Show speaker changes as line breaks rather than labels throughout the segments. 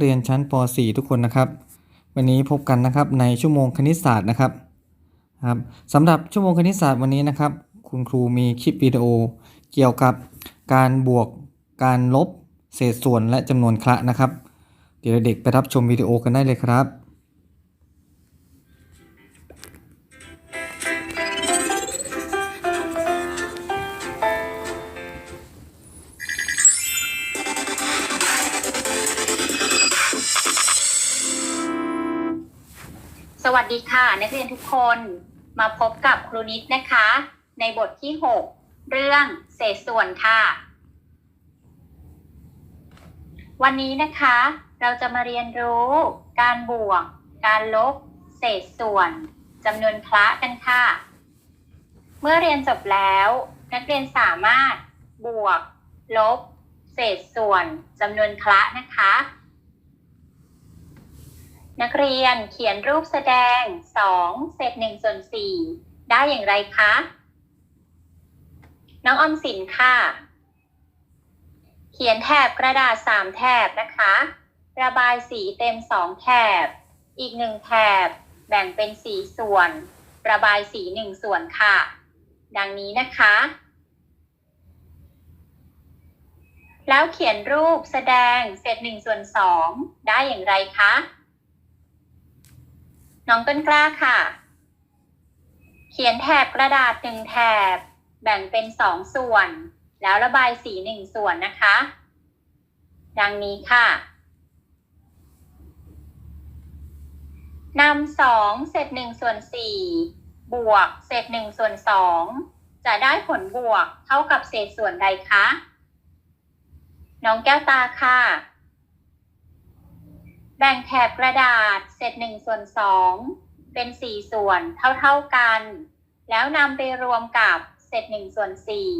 เรียนชั้นป .4 ทุกคนนะครับ วันนี้พบกันนะครับในชั่วโมงคณิตศาสตร์นะครับครับสำหรับชั่วโมงคณิตศาสตร์วันนี้นะครับ คุณครูมีคลิปวิดีโอเกี่ยวกับการบวกการลบเศษส่วนและจำนวนคละนะครับ เดี๋ยวเด็กไปรับชมวิดีโอกันได้เลยครับ
ค่ะนักเรียนทุกคนมาพบกับครูนิดนะคะ ในบทที่ 6 เรื่องเศษส่วนค่ะ วันนี้นะคะ เราจะมาเรียนรู้การบวก การลบ เศษส่วนจำนวนคละกันค่ะ เมื่อเรียนจบแล้ว นักเรียนสามารถบวก ลบ เศษส่วนจำนวนคละนะคะ นักเรียนเขียนรูปแสดง 2 เศษ1ส่วน4ได้อย่างไรคะ น้องออมสินค่ะ เขียนแถบกระดาษ 3 แถบนะคะ ระบายสีเต็ม 2 แถบ อีก 1 แถบ แบ่งเป็นสีส่วน ระบายสี 1 ส่วนค่ะ ดังนี้นะคะ แล้วเขียนรูปแสดงเศษ1ส่วน2ได้อย่างไรคะ น้องต้นกล้าค่ะ เขียนแถบกระดาษหนึ่งแถบ แบ่งเป็นสองส่วน แล้วระบายสีหนึ่งส่วนนะคะ ดังนี้ค่ะนำสองเศษหนึ่งส่วนสี่บวกเศษหนึ่งส่วนสองจะได้ผลบวกเท่ากับเศษส่วนใดคะ น้องแก้วตาค่ะ แบ่งแถบกระดาษเศษหนึ่งส่วนสองเป็นสี่ส่วนเท่าๆกัน แล้วนำไปรวมกับเศษหนึ่งส่วนสี่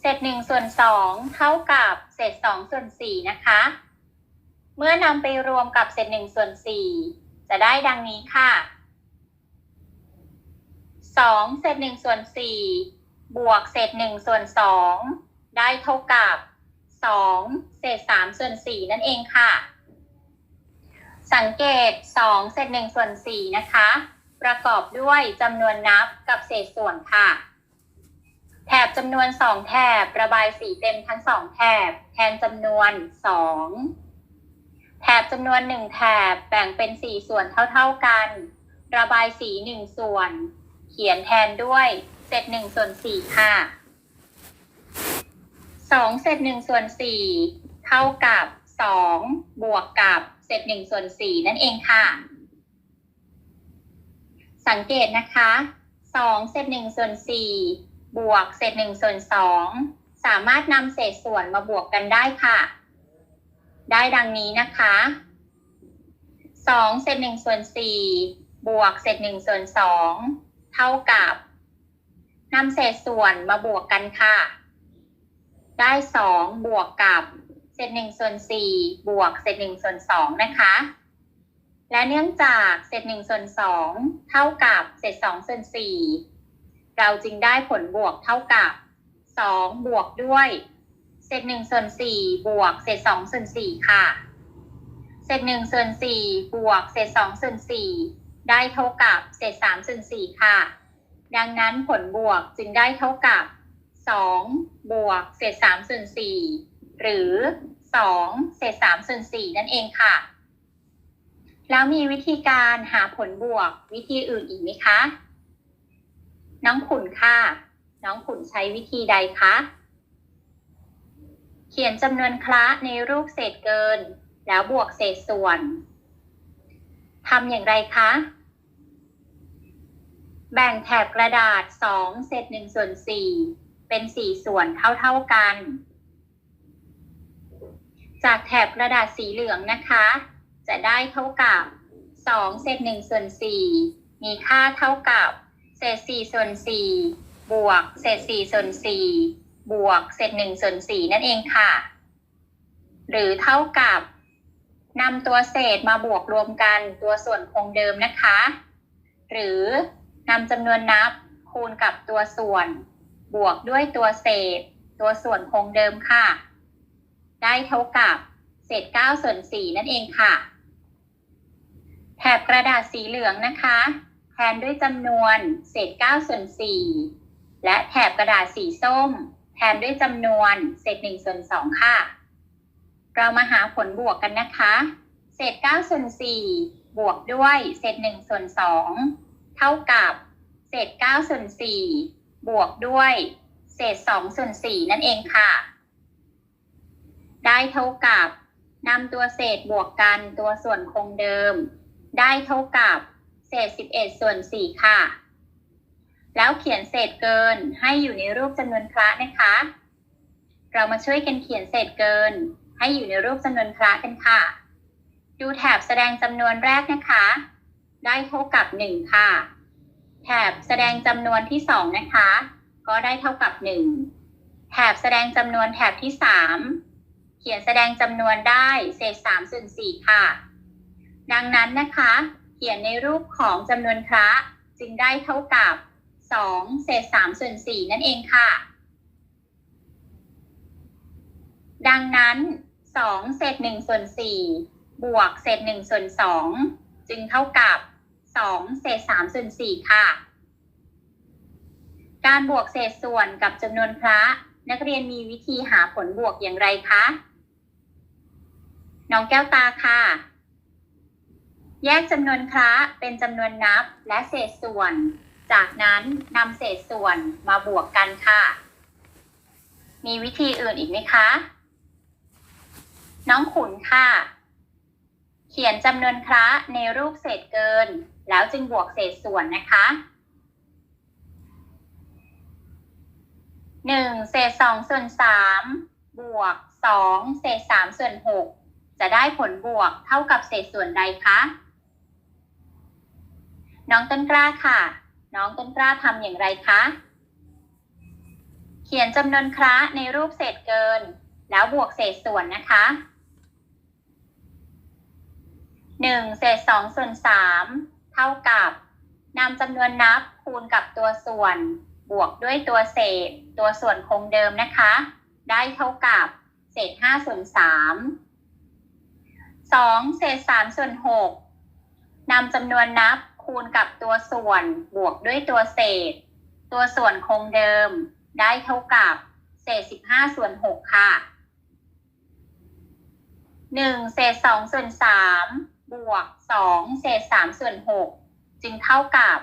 เศษหนึ่งส่วนสองเท่ากับเศษสองส่วนสี่นะคะ เมื่อนำไปรวมกับเศษหนึ่งส่วนสี่จะได้ดังนี้ค่ะสองเศษหนึ่งส่วนสี่บวกเศษหนึ่งส่วนสอง ได้เท่ากับสองเศษสามส่วนสี่นั่นเองค่ะ สังเกตสองเศษหนึ่งส่วนสี่นะคะ ประกอบด้วยจำนวนนับกับเศษส่วนค่ะ แถบจำนวนสองแถบระบายสีเต็มทั้งสองแถบ แทนจำนวนสองแถบจำนวนหนึ่งแถบแบ่งเป็นสี่ส่วนเท่าๆกัน ระบายสีหนึ่งส่วน เขียนแทนด้วยเศษหนึ่งส่วนสี่ค่ะ องเศษหนึ่งส่วนสี่เท่ากับสองบวกกับเศษหนึ่งส่วนสี่นั่นเองค่ะ สังเกตนะคะสองเศษหนึ่งส่วนสี่บวกเศษหนึ่งส่วนสองสามารถนำเศษส่วนมาบวกกันได้ค่ะ ได้ดังนี้นะคะสองเศษหนึ่งส่วนสี่บวกเศษหนึ่งส่วนสองเท่ากับนำเศษส่วนมาบวกกันค่ะ ได้สองบวกกับเศษหนึ่งส่วนสี่บวกเศษหนึ่งส่วนสองนะคะ และเนื่องจากเศษหนึ่งส่วนสองเท่ากับเศษสองส่วนสี่เราจึงได้ผลบวกเท่ากับสองบวกด้วยเศษหนึ่งส่วนสี่บวกเศษสองส่วนสี่ค่ะ เศษหนึ่งส่วนสี่บวกเศษสองส่วนสี่ได้เท่ากับเศษสามส่วนสี่ค่ะ ดังนั้นผลบวกจึงได้เท่ากับ 2บวกเศษ3ส่วน4หรือ2เศษ3ส่วน4นั่นเองค่ะ แล้วมีวิธีการหาผลบวกวิธีอื่นอีกไหมคะ น้องขุนค่ะ น้องขุนใช้วิธีใดคะเขียนจำนวนคละในรูปเศษเกิน แล้วบวกเศษส่วนทำอย่างไรคะ แบ่งแถบกระดาษ 2 เศษ1ส่วน4 เป็น4ส่วนเท่าๆกัน จากแถบกระดาษสีเหลืองนะคะ จะได้เท่ากับ2เศษ1ส่วน4มีค่าเท่ากับเศษ4ส่วน4บวกเศษ4ส่วน4บวกเศษ1ส่วน4นั่นเองค่ะ หรือเท่ากับนำตัวเศษมาบวกรวมกันตัวส่วนคงเดิมนะคะ หรือนำจำนวนนับคูณกับตัวส่วน บวกด้วยตัวเศษ ตัวส่วนคงเดิมค่ะ ได้เท่ากับเศษ9ส่วน4นั่นเองค่ะ แถบกระดาษสีเหลืองนะคะ แทนด้วยจำนวนเศษ9ส่วน4และแถบกระดาษสีส้ม แทนด้วยจำนวนเศษ1ส่วน2ค่ะ เรามาหาผลบวกกันนะคะ เศษ9ส่วน4บวกด้วยเศษ1ส่วน2เท่ากับเศษ9ส่วน4 บวกด้วย เศษ2ส่วน4นั่นเองค่ะ ได้เท่ากับนำตัวเศษบวกกันตัวส่วนคงเดิม ได้เท่ากับเศษ11ส่วน4ค่ะ แล้วเขียนเศษเกินให้อยู่ในรูปจำนวนคละนะคะ เรามาช่วยกันเขียนเศษเกิน ให้อยู่ในรูปจำนวนคละกันค่ะ ดูแถบแสดงจำนวนแรกนะคะ ได้เท่ากับ1ค่ะ แถบแสดงจำนวนที่ 2 นะคะ ก็ได้เท่ากับ 1 แถบแสดงจำนวนแถบที่ 3 เขียนแสดงจำนวนได้เศษ3ส่วน4ค่ะ ดังนั้นนะคะ เขียนในรูปของจำนวนคละจึงได้เท่ากับ 2 เศษ3ส่วน4นั่นเองค่ะ ดังนั้น 2 เศษ1ส่วน4บวกเศษ1ส่วน2จึงเท่ากับ 2เศษ3ส่วน4ค่ะ การบวกเศษส่วนกับจำนวนคละนักเรียนมีวิธีหาผลบวกอย่างไรคะ น้องแก้วตาค่ะ แยกจำนวนคละเป็นจำนวนนับและเศษส่วน จากนั้นนำเศษส่วนมาบวกกันค่ะ มีวิธีอื่นอีกไหมคะน้องขุนค่ะ เขียนจำนวนคละในรูปเศษเกิน แล้วจึงบวกเศษส่วนนะคะหนึ่งเศษสองส่วนสามบวกสองเศษสามส่วนหกจะได้ผลบวกเท่ากับเศษส่วนใดคะน้องต้นกล้าค่ะ น้องต้นกล้าทำอย่างไรคะ เขียนจำนวนคละในรูปเศษเกิน แล้วบวกเศษส่วนนะคะหนึ่งเศษสองส่วนสาม เท่ากับนำจำนวนนับคูณกับตัวส่วนบวกด้วยตัวเศษ ตัวส่วนคงเดิมนะคะ ได้เท่ากับเศษห้าส่วนสามสองเศษสามส่วนหกนำจำนวนนับคูณกับตัวส่วนบวกด้วยตัวเศษ ตัวส่วนคงเดิม ได้เท่ากับเศษสิบห้าส่วนหกค่ะหนึ่งเศษสองส่วนสาม บวกสองเศษสามส่วนหกจึงเท่ากับ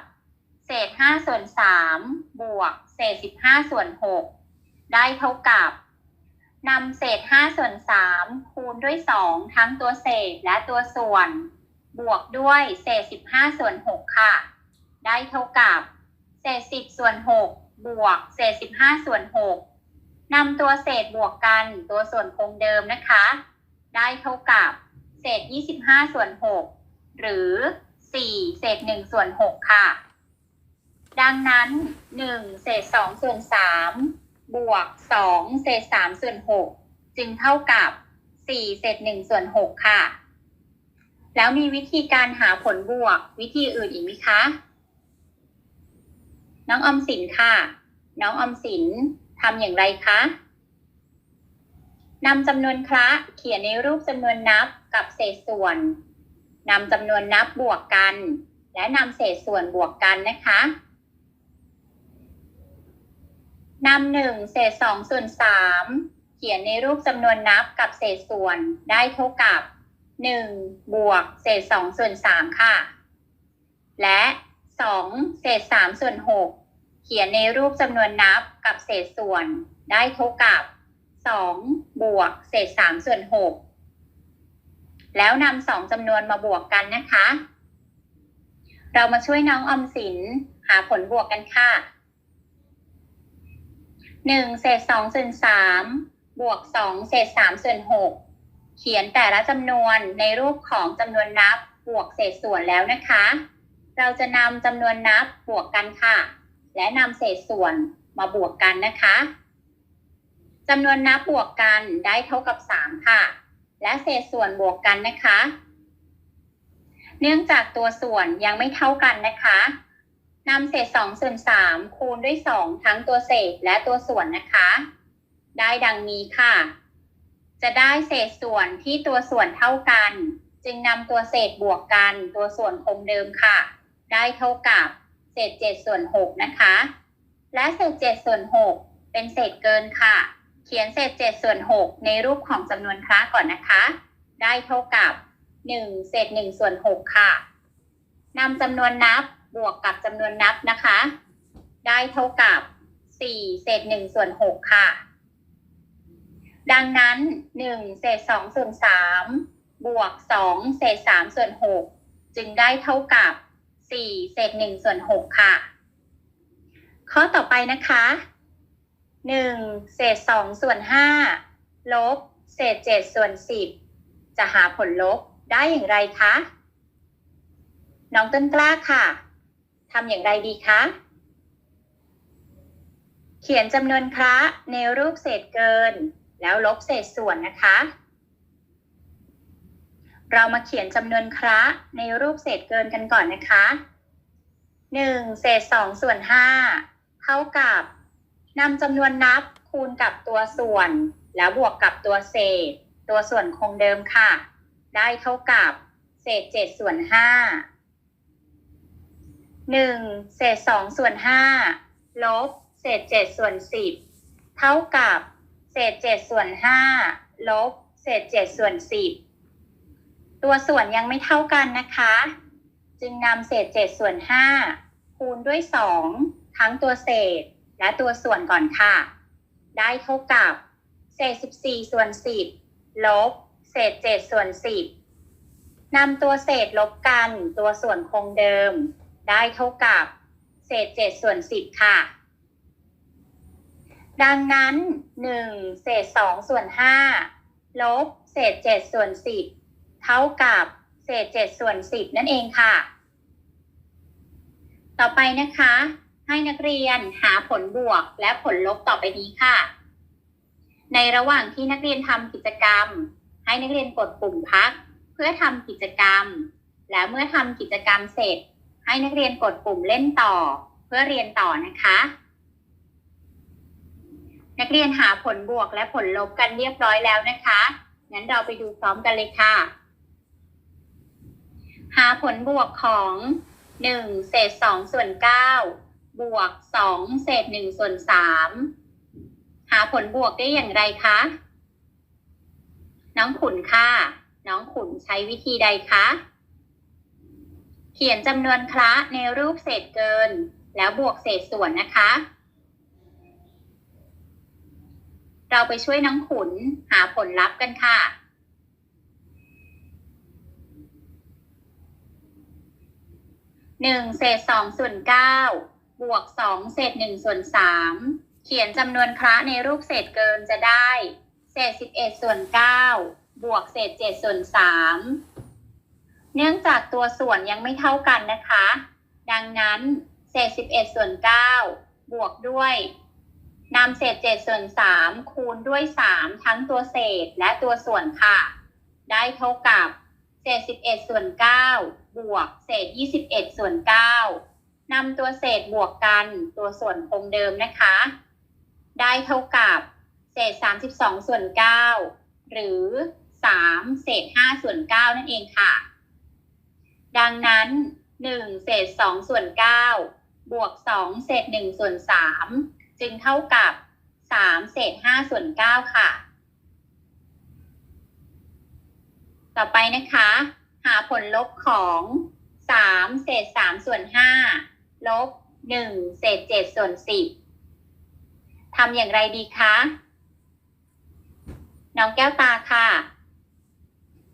เศษห้าส่วนสามบวกเศษสิบห้าส่วนหกได้เท่ากับนำเศษห้าส่วนสามคูณด้วยสองทั้งตัวเศษและตัวส่วน บวกด้วยเศษสิบห้าส่วนหกค่ะ ได้เท่ากับ เศษสิบส่วนหกบวกเศษสิบห้าส่วนหกนำตัวเศษบวกกันตัวส่วนคงเดิมนะคะ ได้เท่ากับ เศษ25ส่วน6หรือ4เศษ1ส่วน6ค่ะ ดังนั้น1เศษ2ส่วน3บวก2เศษ3ส่วน6จึงเท่ากับ4เศษ1ส่วน6ค่ะ แล้วมีวิธีการหาผลบวกวิธีอื่นอีกไหมคะ น้องอมสินค่ะ น้องออมสินทำอย่างไรคะนำจำนวนคละเขียนในรูปจำนวนนับ กับเศษส่วนนำจำนวนนับบวกกัน และนำเศษส่วนบวกกันนะคะนำหนึ่งเศษสองส่วนสามเขียนในรูปจำนวนนับกับเศษส่วนได้เท่ากับหนึ่งบวกเศษสองส่วนสามค่ะ และสองเศษสามส่วนหกเขียนในรูปจำนวนนับกับเศษส่วนได้เท่ากับสองบวกเศษสามส่วนหก แล้วนำสองจำนวนมาบวกกันนะคะ เรามาช่วยน้องอมสินหาผลบวกกันค่ะหนึ่งเศษสองส่วนสามบวกสองเศษสามส่วนหกเขียนแต่ละจำนวนในรูปของจำนวนนับบวกเศษส่วนแล้วนะคะ เราจะนำจำนวนนับบวกกันค่ะ และนำเศษส่วนมาบวกกันนะคะจำนวนนับบวกกันได้เท่ากับ 3 ค่ะ และเศษส่วนบวกกันนะคะ เนื่องจากตัวส่วนยังไม่เท่ากันนะคะนำเศษสองส่วนสามคูณด้วยสองทั้งตัวเศษและตัวส่วนนะคะ ได้ดังนี้ค่ะ จะได้เศษส่วนที่ตัวส่วนเท่ากัน จึงนำตัวเศษบวกกันตัวส่วนคงเดิมค่ะ ได้เท่ากับเศษเจ็ดส่วนหกนะคะ และเศษเจ็ดส่วนหกเป็นเศษเกินค่ะ เขียนเศษเจ็ดส่วนหกในรูปของจำนวนคละก่อนนะคะ ได้เท่ากับหนึ่งเศษหนึ่งส่วนหกค่ะนำจำนวนนับบวกกับจำนวนนับนะคะ ได้เท่ากับสี่เศษหนึ่งส่วนหกค่ะ ดังนั้นหนึ่งเศษสองส่วนสามบวกสองเศษสามส่วนหกจึงได้เท่ากับสี่เศษหนึ่งส่วนหกค่ะ ข้อต่อไปนะคะ หนึ่งเศษสองส่วนห้าลบ เศษเจ็ดส่วนสิบจะหาผลลบได้อย่างไรคะ น้องต้นกล้าค่ะทำอย่างไรดีคะ เขียนจำนวนคละในรูปเศษเกิน แล้วลบเศษส่วนนะคะ เรามาเขียนจำนวนคละในรูปเศษเกินกันก่อนนะคะหนึ่งเศษสองส่วนห้าเท่ากับ นำจำนวนนับคูณกับตัวส่วน แล้วบวกกับตัวเศษ ตัวส่วนคงเดิมค่ะ ได้เท่ากับ เศษเจ็ดส่วนห้าหนึ่งเศษสองส่วนห้าลบ เศษเจ็ดส่วนสิบเท่ากับ เศษเจ็ดส่วนห้าลบ เศษเจ็ดส่วนสิบตัวส่วนยังไม่เท่ากันนะคะ จึงนำเศษเจ็ดส่วนห้าคูณด้วยสองทั้งตัวเศษ และตัวส่วนก่อนค่ะ ได้เท่ากับเศษสิบสี่ส่วนสิบลบ เศษเจ็ดส่วนสิบนำตัวเศษลบกันตัวส่วนคงเดิม ได้เท่ากับ เศษเจ็ดส่วนสิบค่ะ ดังนั้นหนึ่งเศษสองส่วนห้าลบ เศษเจ็ดส่วนสิบเท่ากับเศษเจ็ดส่วนสิบนั่นเองค่ะ ต่อไปนะคะ ให้นักเรียนหาผลบวกและผลลบต่อไปนี้ค่ะ ในระหว่างที่นักเรียนทำกิจกรรม ให้นักเรียนกดปุ่มพัก เพื่อทำกิจกรรม แล้วเมื่อทำกิจกรรมเสร็จ ให้นักเรียนกดปุ่มเล่นต่อ เพื่อเรียนต่อนะคะ นักเรียนหาผลบวกและผลลบกันเรียบร้อยแล้วนะคะงั้นเราไปดูพร้อมกันเลยค่ะ หาผลบวกของหนึ่งเศษสองส่วนเก้า บวกสองเศษหนึ่งส่วนสามหาผลบวกได้อย่างไรคะ น้องขุนค่ะ น้องขุนใช้วิธีใดคะ เขียนจำนวนคละในรูปเศษเกิน แล้วบวกเศษส่วนนะคะ เราไปช่วยน้องขุนหาผลลัพธ์กันค่ะหนึ่งเศษสองส่วนเก้า บวกสองเศษหนึ่งส่วนสามเขียนจำนวนคละในรูปเศษเกินจะได้ เศษสิบเอ็ดส่วนเก้าบวกเศษเจ็ดส่วนสามเนื่องจากตัวส่วนยังไม่เท่ากันนะคะ ดังนั้นเศษสิบเอ็ดส่วนเก้าบวกด้วยนำเศษเจ็ดส่วนสามคูณด้วยสามทั้งตัวเศษและตัวส่วนค่ะ ได้เท่ากับเศษสิบเอ็ดส่วนเก้าบวกเศษยี่สิบเอ็ดส่วนเก้า นำตัวเศษบวกกันตัวส่วนคงเดิมนะคะ ได้เท่ากับเศษสามสิบสองส่วนเก้าหรือสามเศษห้าส่วนเก้านั่นเองค่ะ ดังนั้นหนึ่งเศษสองส่วนเก้าบวกสองเศษหนึ่งส่วนสามจึงเท่ากับสามเศษห้าส่วนเก้าค่ะ ต่อไปนะคะ หาผลลบของสามเศษสามส่วนห้า ลบหนึ่งเศษเจ็ดส่วนสิบทำอย่างไรดีคะ น้องแก้วตาค่ะ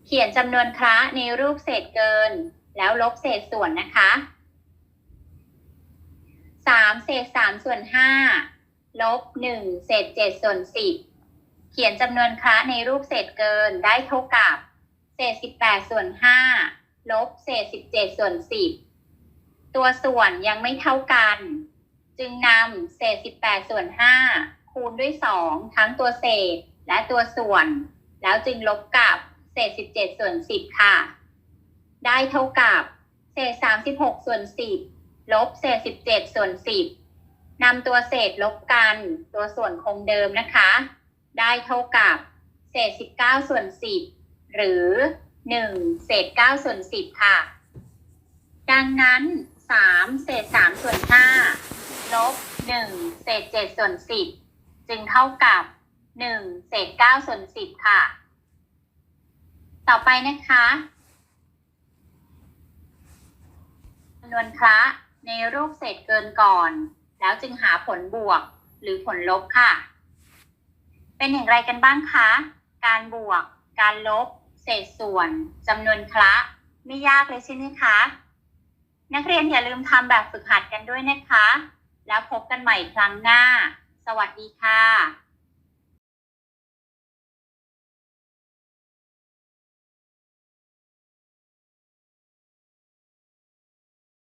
เขียนจำนวนคละในรูปเศษเกิน แล้วลบเศษส่วนนะคะสามเศษสามส่วนห้าลบหนึ่งเศษเจ็ดส่วนสิบเขียนจำนวนคละในรูปเศษเกินได้เท่ากับ เศษสิบแปดส่วนห้าลบเศษสิบเจ็ดส่วนสิบ ตัวส่วนยังไม่เท่ากัน จึงนำเศษสิบแปดส่วนห้าคูณด้วยสองทั้งตัวเศษและตัวส่วน แล้วจึงลบกับเศษสิบเจ็ดส่วนสิบค่ะ ได้เท่ากับเศษสามสิบหกส่วนสิบลบเศษ 17 ส่วน 10นำตัวเศษลบกัน ตัวส่วนคงเดิมนะคะ ได้เท่ากับเศษ 19 ส่วน 10 หรือ 1 เศษ 9 ส่วน 10 ค่ะ ดังนั้น 3เศษ3ส่วน5ลบ1เศษ7ส่วน10จึงเท่ากับ1เศษ9ส่วน10ค่ะ ต่อไปนะคะจำนวนคละในรูปเศษเกินก่อน แล้วจึงหาผลบวกหรือผลลบค่ะ เป็นอย่างไรกันบ้างคะ การบวก การลบ เศษส่วนจำนวนคละ ไม่ยากเลยใช่ไหมคะ นักเรียนอย่าลืมทำแบบฝึกหัดกันด้วยนะคะ แล้วพบกันใหม่ครั้งหน้า สวัสดีค่ะ